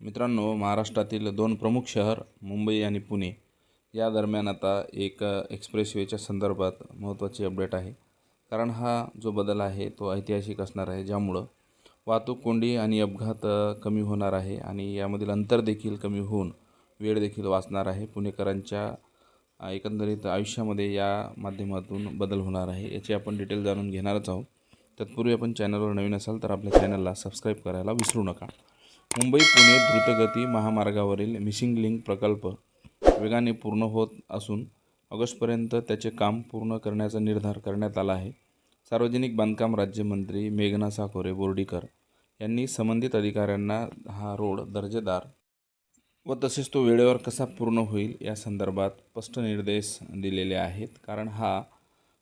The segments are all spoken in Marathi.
मित्रांनो महाराष्ट्रातील दोन प्रमुख शहर मुंबई आणि पुणे या दरम्यान आता एक एक्सप्रेसवेच्या संदर्भात महत्त्वाची अपडेट आहे. कारण हा जो बदल आहे तो ऐतिहासिक असणार आहे ज्यामुळं वाहतूक कोंडी आणि अपघात कमी होणार आहे आणि यामधील अंतर देखील कमी होऊन वेळ देखील वाचणार आहे. पुणेकरांच्या एकंदरीत आयुष्यामध्ये या माध्यमातून बदल होणार आहे. याची आपण डिटेल जाणून घेणारच आहोत. तत्पूर्वी आपण चॅनलवर नवीन असाल तर आपल्या चॅनलला सबस्क्राईब करायला विसरू नका. मुंबई पुणे द्रुतगती महामार्गावरील मिसिंग लिंक प्रकल्प वेगाने पूर्ण होत असून ऑगस्टपर्यंत त्याचे काम पूर्ण करण्याचा निर्धार करण्यात आला आहे. सार्वजनिक बांधकाम राज्यमंत्री मेघना साकोरे बोर्डीकर यांनी संबंधित अधिकाऱ्यांना हा रोड दर्जेदार व तसेच तो वेळेवर कसा पूर्ण होईल या संदर्भात स्पष्ट निर्देश दिलेले आहेत. कारण हा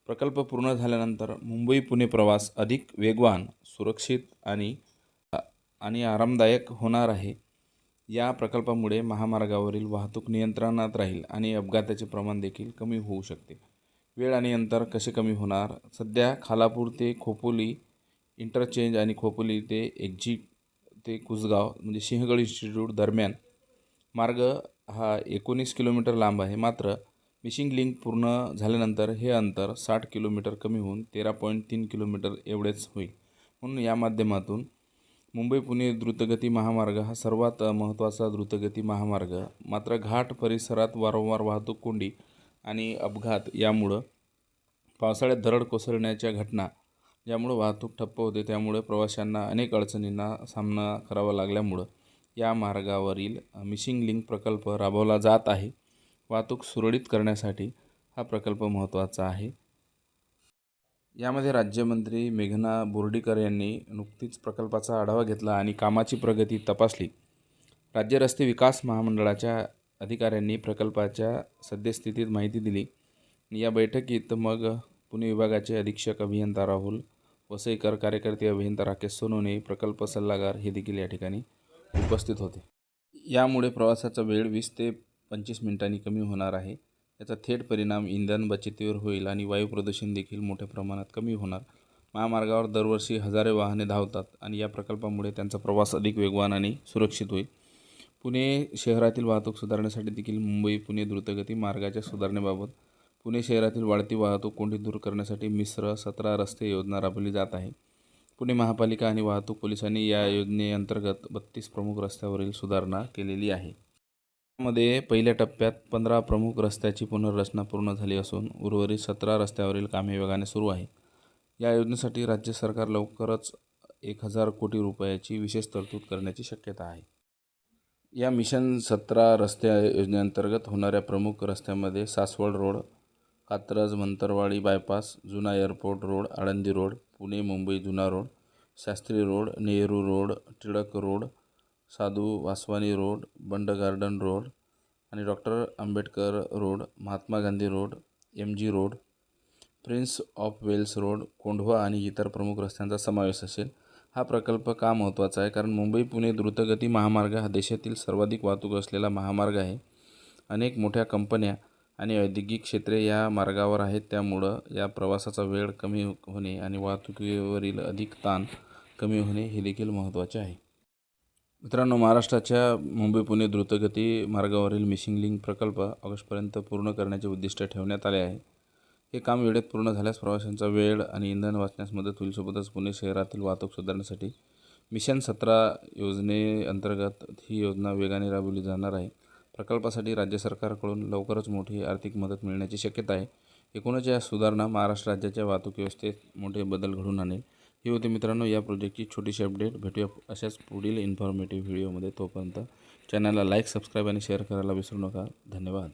प्रकल्प पूर्ण झाल्यानंतर मुंबई पुणे प्रवास अधिक वेगवान सुरक्षित आणि आणि आरामदायक होणार आहे. या प्रकल्पामुळे महामार्गावरील वाहतूक नियंत्रणात राहील आणि अपघाताचे प्रमाण देखील कमी होऊ शकते. वेळ आणि अंतर कसे कमी होणार? सध्या खालापूर ते खोपोली इंटरचेंज आणि खोपोली ते एक्झिट ते कुसगाव म्हणजे सिंहगड इन्स्टिट्यूट दरम्यान मार्ग हा एकोणीस किलोमीटर लांब आहे. मात्र मिशिंग लिंक पूर्ण झाल्यानंतर हे अंतर साठ किलोमीटर कमी होऊन तेरा पॉईंट तीन किलोमीटर एवढेच होईल. म्हणून या माध्यमातून मुंबई पुणे द्रुतगती महामार्ग हा सर्वात महत्त्वाचा द्रुतगती महामार्ग. मात्र घाट परिसरात वारंवार वाहतूक कोंडी आणि अपघात यामुळं पावसाळ्यात दरड कोसळण्याच्या घटना ज्यामुळं वाहतूक ठप्प होते. त्यामुळे प्रवाशांना अनेक अडचणींना सामना करावा लागल्यामुळं या मार्गावरील मिशिंग लिंक प्रकल्प राबवला जात आहे. वाहतूक सुरळीत करण्यासाठी हा प्रकल्प महत्त्वाचा आहे. यामध्ये राज्यमंत्री मेघना बोर्डीकर यांनी नुकतीच प्रकल्पाचा आढावा घेतला आणि कामाची प्रगती तपासली. राज्य रस्ते विकास महामंडळाच्या अधिकाऱ्यांनी प्रकल्पाच्या सद्यस्थितीत माहिती दिली. या बैठकीत मग पुणे विभागाचे अधीक्षक अभियंता राहुल वसईकर कार्यकर्ते अभियंता राकेश सोनोने प्रकल्प सल्लागार हे देखील या ठिकाणी उपस्थित होते. यामुळे प्रवासाचा वेळ वीस ते पंचवीस मिनिटांनी कमी होणार आहे. याचा थेट परिणाम इंधन बचतीवर होईल आणि वायू प्रदूषण देखील मोठ्या प्रमाणात कमी होणार. महामार्गावर दरवर्षी हजारे वाहने धावतात आणि या प्रकल्पामुळे त्यांचा प्रवास अधिक वेगवान आणि सुरक्षित होईल. पुणे शहरातील वाहतूक सुधारण्यासाठी देखील मुंबई पुणे द्रुतगती मार्गाच्या सुधारणेबाबत पुणे शहरातील वाढती वाहतूक कोंडी दूर करण्यासाठी मिश्र सतरा रस्ते योजना राबवली जात आहे. पुणे महापालिका आणि वाहतूक पोलिसांनी या योजनेअंतर्गत बत्तीस प्रमुख रस्त्यावरील सुधारणा केलेली आहे. मध्ये पहिल्या टप्प्यात पंधरा प्रमुख रस्त्याची पुनर्रचना पूर्ण झाली असून उर्वरित सतरा रस्त्यावरील कामे वेगाने सुरू आहे या योजनेसाठी राज्य सरकार लवकरच एक हजार कोटी रुपयाची विशेष तरतूद करण्याची शक्यता आहे. या मिशन सतरा रस्त्या योजनेअंतर्गत होणाऱ्या प्रमुख रस्त्यामध्ये सासवड रोड कात्रज मंतरवाडी बायपास जुना airport road Alandi road Pune Mumbai जुना road Shastri road Nehru road Tilak road Sadhu Vaswani road Bund garden road आणि doctor Ambedkar road Mahatma Gandhi road M G road prince of Wales road Kondhwa आणि इतर प्रमुख रस्त्यांचा समावेश असेल. हा प्रकल्प का महत्त्वाचा आहे? कारण मुंबई पुणे द्रुतगती महामार्ग हा देशातील सर्वाधिक वाहतूक असलेला महामार्ग आहे. अनेक मोठ्या कंपन्या आणि औद्योगिक क्षेत्रे या मार्गावर आहेत. त्यामुळं या प्रवासाचा वेळ कमी होणे आणि वाहतुकीवरील अधिक ताण कमी होणे हे देखील महत्त्वाचे आहे. मित्रांनो महाराष्ट्राच्या मुंबई पुणे द्रुतगती मार्गावरील मिशिंग लिंक प्रकल्प ऑगस्टपर्यंत पूर्ण करण्याचे उद्दिष्ट ठेवण्यात आले आहे. हे काम वेळेत पूर्ण झाल्यास प्रवाशांचा वेळ आणि इंधन वाचण्यास मदत होईल. सोबतच पुणे शहरातील वाहतूक सुधारण्यासाठी मिशन सतरा योजनेअंतर्गत ही योजना वेगाने राबवली जाणार आहे. प्रकल्पासाठी राज्य सरकारकडून लवकरच मोठी आर्थिक मदत मिळण्याची शक्यता आहे. एकूणच या सुधारणा महाराष्ट्र राज्याच्या वाहतूक व्यवस्थेत मोठे बदल घडून आणेल. ही होती मित्रांनो या प्रोजेक्टची छोटीशी अपडेट भेटूया अशाच पुढील इन्फॉर्मेटिव्ह व्हिडिओमध्ये तोपर्यंत चॅनलला लाईक सबस्क्राईब आणि शेअर करायला विसरू नका. धन्यवाद.